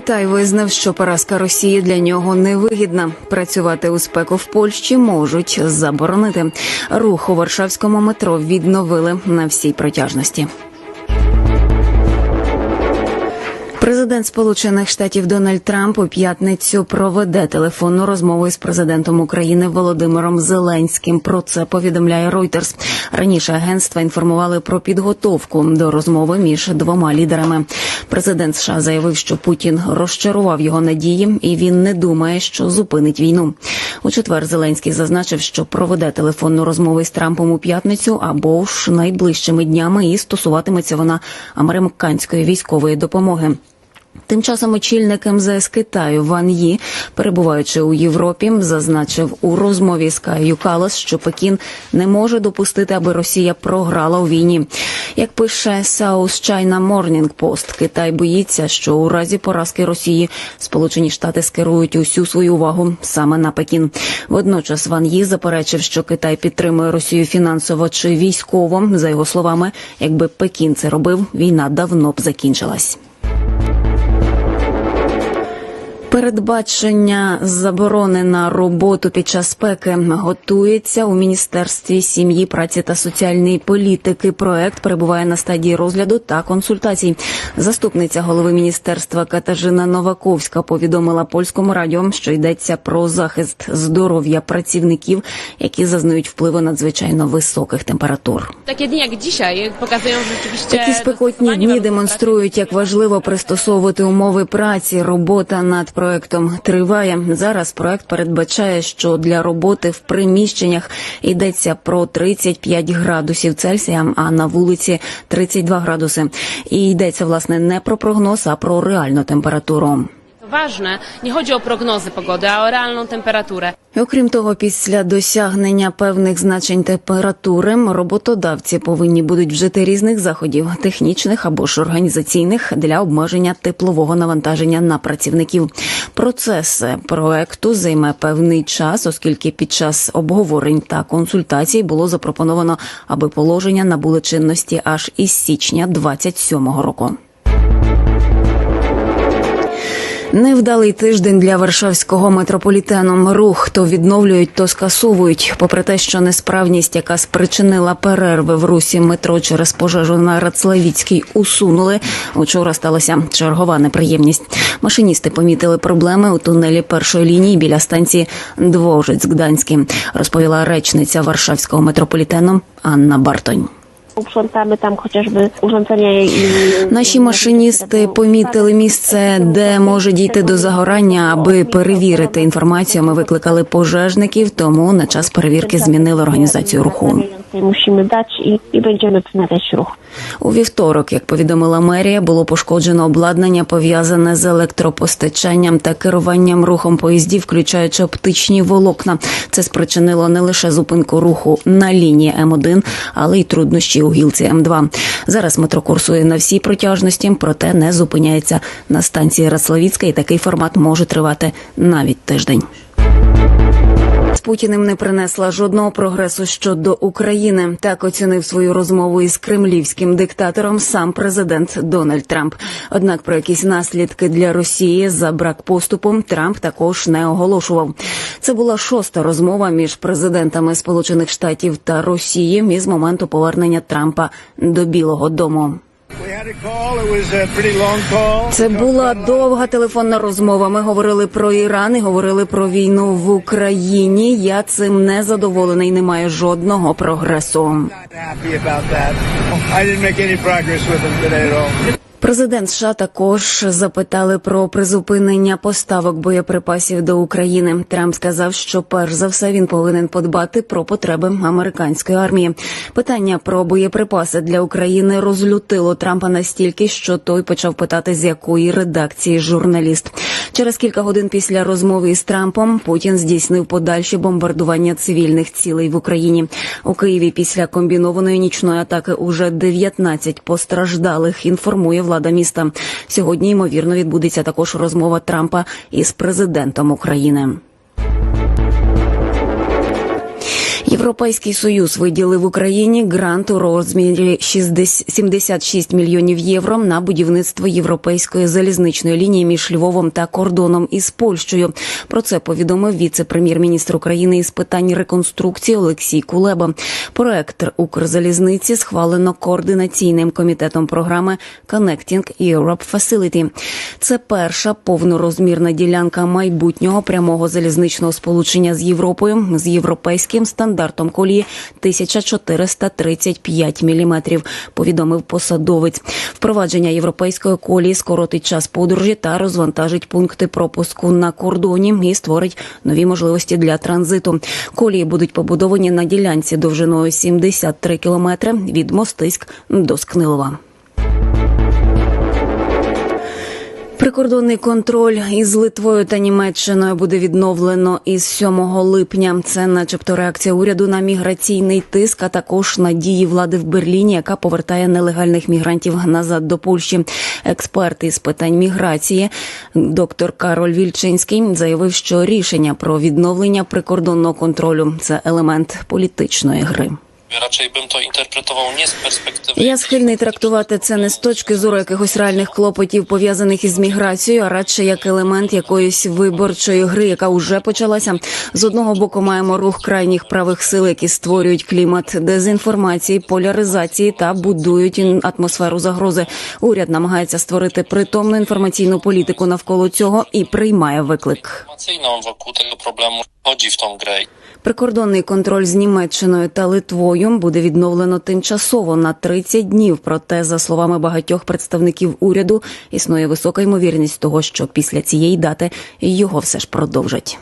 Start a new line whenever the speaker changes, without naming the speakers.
Китай визнав, що поразка Росії для нього невигідна. Працювати у спеку в Польщі можуть заборонити. Рух у Варшавському метро відновили на всій протяжності. Президент Сполучених Штатів Дональд Трамп у п'ятницю проведе телефонну розмову із президентом України Володимиром Зеленським. Про це повідомляє Reuters. Раніше агентства інформували про підготовку до розмови між двома лідерами. Президент США заявив, що Путін розчарував його надії, і він не думає, що зупинить війну. У четвер Зеленський зазначив, що проведе телефонну розмову із Трампом у п'ятницю або ж найближчими днями, і стосуватиметься вона американської військової допомоги. Тим часом очільник МЗС Китаю Ван Ї, перебуваючи у Європі, зазначив у розмові з Каю Калас, що Пекін не може допустити, аби Росія програла у війні. Як пише South China Morning Post, Китай боїться, що у разі поразки Росії Сполучені Штати скерують усю свою увагу саме на Пекін. Водночас Ван Ї заперечив, що Китай підтримує Росію фінансово чи військово. За його словами, якби Пекін це робив, війна давно б закінчилась. Передбачення заборони на роботу під час спеки готується у міністерстві сім'ї, праці та соціальної політики. Проект перебуває на стадії розгляду та консультацій. Заступниця голови міністерства Катажина Новаковська повідомила польському радіо, що йдеться про захист здоров'я працівників, які зазнають впливу надзвичайно високих температур.
Takie dni jak dzisiaj pokazują.
Такі спекотні дні демонструють, як важливо пристосовувати умови праці. Робота над проектом триває. Зараз проект передбачає, що для роботи в приміщеннях йдеться про 35 градусів Цельсія, а на вулиці 32 градуси. І йдеться власне не про прогноз, а про реальну температуру.
Ważne, nie chodzi o prognozy pogody, a o realną temperaturę.
Окрім того, після досягнення певних значень температури роботодавці повинні будуть вжити різних заходів, технічних або ж організаційних для обмеження теплового навантаження на працівників. Процес проекту займе певний час, оскільки під час обговорень та консультацій було запропоновано, аби положення набули чинності аж із січня 27-го року. Невдалий тиждень для Варшавського метрополітену. Рух то відновлюють, то скасовують. Попри те, що несправність, яка спричинила перерви в русі метро через пожежу на Рацлавіцькій, усунули. Учора сталася чергова неприємність. Машиністи помітили проблеми у тунелі першої лінії біля станції Двожиць-Гданський, розповіла речниця Варшавського метрополітену Анна Бартонь.
Uprzątamy tam chociażby urządzenia i...
Наші машиністи помітили місце, де може дійти до загорання, аби перевірити інформацію. Ми викликали пожежників, тому на час перевірки змінили організацію руху.
Musimy dać i, i będziemy wznawiać ruch.
У вівторок, як повідомила мерія, було пошкоджено обладнання пов'язане з електропостачанням та керуванням рухом поїздів, включаючи оптичні волокна. Це спричинило не лише зупинку руху на лінії М1, але й труднощі у гілці М2. Зараз метро курсує на всій протяжності, проте не зупиняється на станції Рацлавіцька, і такий формат може тривати навіть тиждень. Путіним не принесла жодного прогресу щодо України. Так оцінив свою розмову із кремлівським диктатором сам президент Дональд Трамп. Однак про якісь наслідки для Росії за брак поступу Трамп також не оголошував. Це була шоста розмова між президентами Сполучених Штатів та Росії із моменту повернення Трампа до Білого Дому. Це була довга телефонна розмова. Ми говорили про Іран і говорили про війну в Україні. Я цим не задоволений. Немає жодного прогресу. Президент США також запитали про призупинення поставок боєприпасів до України. Трамп сказав, що перш за все він повинен подбати про потреби американської армії. Питання про боєприпаси для України розлютило Трампа настільки, що той почав питати, з якої редакції журналіст. Через кілька годин після розмови із Трампом Путін здійснив подальші бомбардування цивільних цілей в Україні. У Києві після комбінованої нічної атаки уже 19 постраждалих. Інформує влада міста. Сьогодні ймовірно відбудеться також розмова Трампа із президентом України. Європейський союз виділив Україні грант у розмірі 60 76 мільйонів євро на будівництво європейської залізничної лінії між Львовом та кордоном із Польщею. Про це повідомив віце-прем'єр-міністр України із питань реконструкції Олексій Кулеба. Проект Укрзалізниці схвалено координаційним комітетом програми Connecting Europe Facility. Це перша повнорозмірна ділянка майбутнього прямого залізничного сполучення з Європою з європейським стандартом колії 1435 міліметрів. Повідомив посадовець. Впровадження європейської колії скоротить час подорожі та розвантажить пункти пропуску на кордоні і створить нові можливості для транзиту. Колії будуть побудовані на ділянці довжиною 73 кілометри від Мостиськ до Скнилова. Прикордонний контроль із Литвою та Німеччиною буде відновлено із 7 липня. Це, начебто, реакція уряду на міграційний тиск, а також на дії влади в Берліні, яка повертає нелегальних мігрантів назад до Польщі. Експерт із питань міграції, доктор Кароль Вільчинський, заявив, що рішення про відновлення прикордонного контролю це елемент політичної гри.
Raczej bym to interpretował nie z perspektywy.
Я схильний трактувати це не з точки зору якихось реальних клопотів пов'язаних із міграцією, а радше як елемент якоїсь виборчої гри, яка вже почалася. З одного боку маємо рух крайніх правих сил, які створюють клімат дезінформації, поляризації та будують атмосферу загрози. Уряд намагається створити притомну інформаційну політику навколо цього і приймає виклик.
Wokół tego problemu chodzi w tą grę.
Прикордонний контроль з Німеччиною та Литвою буде відновлено тимчасово на 30 днів. Проте, за словами багатьох представників уряду, існує висока ймовірність того, що після цієї дати його все ж продовжать.